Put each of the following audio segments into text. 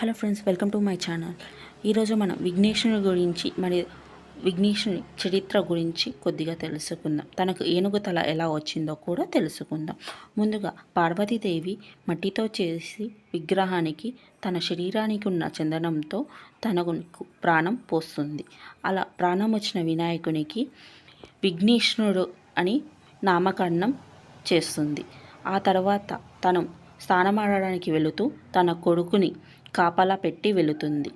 Hello friends welcome to my channel. ఈరోజు మనం విఘ్నేశ్వరుని గురించి మరి విఘ్నేశ్వరుని చరిత్ర గురించి కొద్దిగా తెలుసుకుందాం. తనకు ఏనుగు తల ఎలా వచ్చిందో కూడా తెలుసుకుందాం. ముందుగా పార్వతీదేవి మట్టితో చేసి విగ్రహానికి తన శరీరానికి ఉన్న చందనంతో తనకు ప్రాణం పోస్తుంది. అలా ప్రాణం వచ్చిన వినాయకునికి విఘ్నేశ్వరుడు అని నామకరణం చేస్తుంది. ఆ తర్వాత తను స్నానమాడడానికి వెళుతూ తన కొడుకుని కాపలా పెట్టి వెళుతుంది.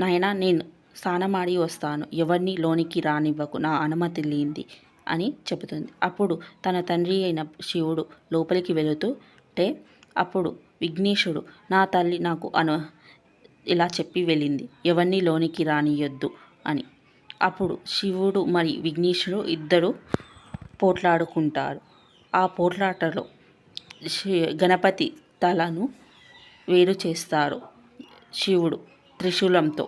నాయనా నేను స్నానమాడి వస్తాను. ఎవరిని లోనికి రానివ్వకు. నా అనుమతి లేనిది అని చెబుతుంది. అప్పుడు తన తండ్రి అయిన శివుడు లోపలికి వెళుతుంటే అప్పుడు విఘ్నేశుడు నా తల్లి నాకు అను ఇలా చెప్పి వెళ్ళింది. ఎవరిని లోనికి రానియొద్దు అని. అప్పుడు శివుడు మరి విఘ్నేశుడు ఇద్దరు పోట్లాడుకుంటారు. ఆ పోట్లాటలో శి- గణపతి తలను వేరు చేస్తారు శివుడు త్రిశూలంతో.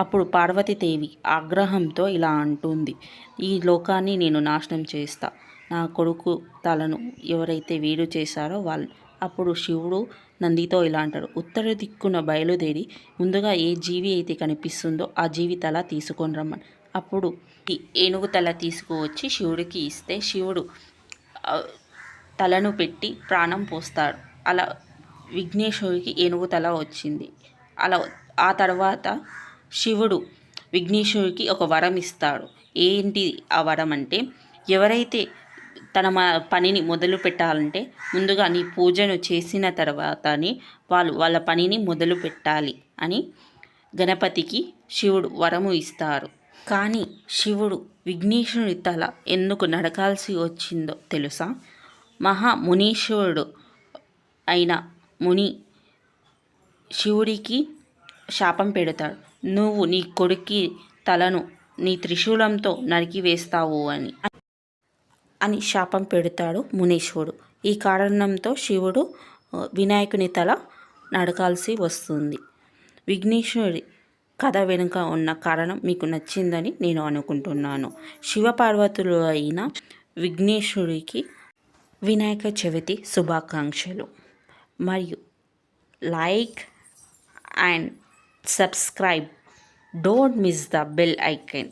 అప్పుడు పార్వతీదేవి ఆగ్రహంతో ఇలా అంటుంది ఈ లోకాన్ని నేను నాశనం చేస్తా. నా కొడుకు తలను ఎవరైతే వేరు చేశారో వాళ్ళు అప్పుడు శివుడు నందితో ఇలా అంటాడు ఉత్తర దిక్కున బయలుదేరి ముందుగా ఏ జీవి అయితే కనిపిస్తుందో ఆ జీవి తల తీసుకొని రమ్మని. అప్పుడు ఏనుగు తల తీసుకువచ్చి శివుడికి ఇస్తే శివుడు తలను పెట్టి ప్రాణం పోస్తాడు. అలా విఘ్నేశ్వరుడికి ఏనుగు తల వచ్చింది. అలా ఆ తర్వాత శివుడు విఘ్నేశ్వరుడికి ఒక వరం ఇస్తాడు. ఏంటి ఆ వరం అంటే ఎవరైతే తన పనిని మొదలు పెట్టాలంటే ముందుగా నీ పూజను చేసిన తర్వాతనే వాళ్ళు వాళ్ళ పనిని మొదలు పెట్టాలి అని గణపతికి శివుడు వరము ఇస్తారు. కానీ శివుడు విఘ్నేశ్వరుని తల ఎందుకు నడకాల్సి వచ్చిందో తెలుసా? మహా మునీశ్వరుడు అయిన ముని శివుడికి శాపం పెడతాడు. నువ్వు నీ కొడుక్కి తలను నీ త్రిశూలంతో నరికివేస్తావు అని. అని శాపం పెడతాడు మునీశ్వరుడు. ఈ కారణంతో శివుడు వినాయకుని తల నడకాల్సి వస్తుంది. విఘ్నేశ్వరుడి కథ వెనుక ఉన్న కారణం మీకు నచ్చిందని నేను అనుకుంటున్నాను. శివపార్వతులు అయిన విఘ్నేశ్వరుడికి వినాయక చవితి శుభాకాంక్షలు. మరియు like and subscribe don't miss the bell icon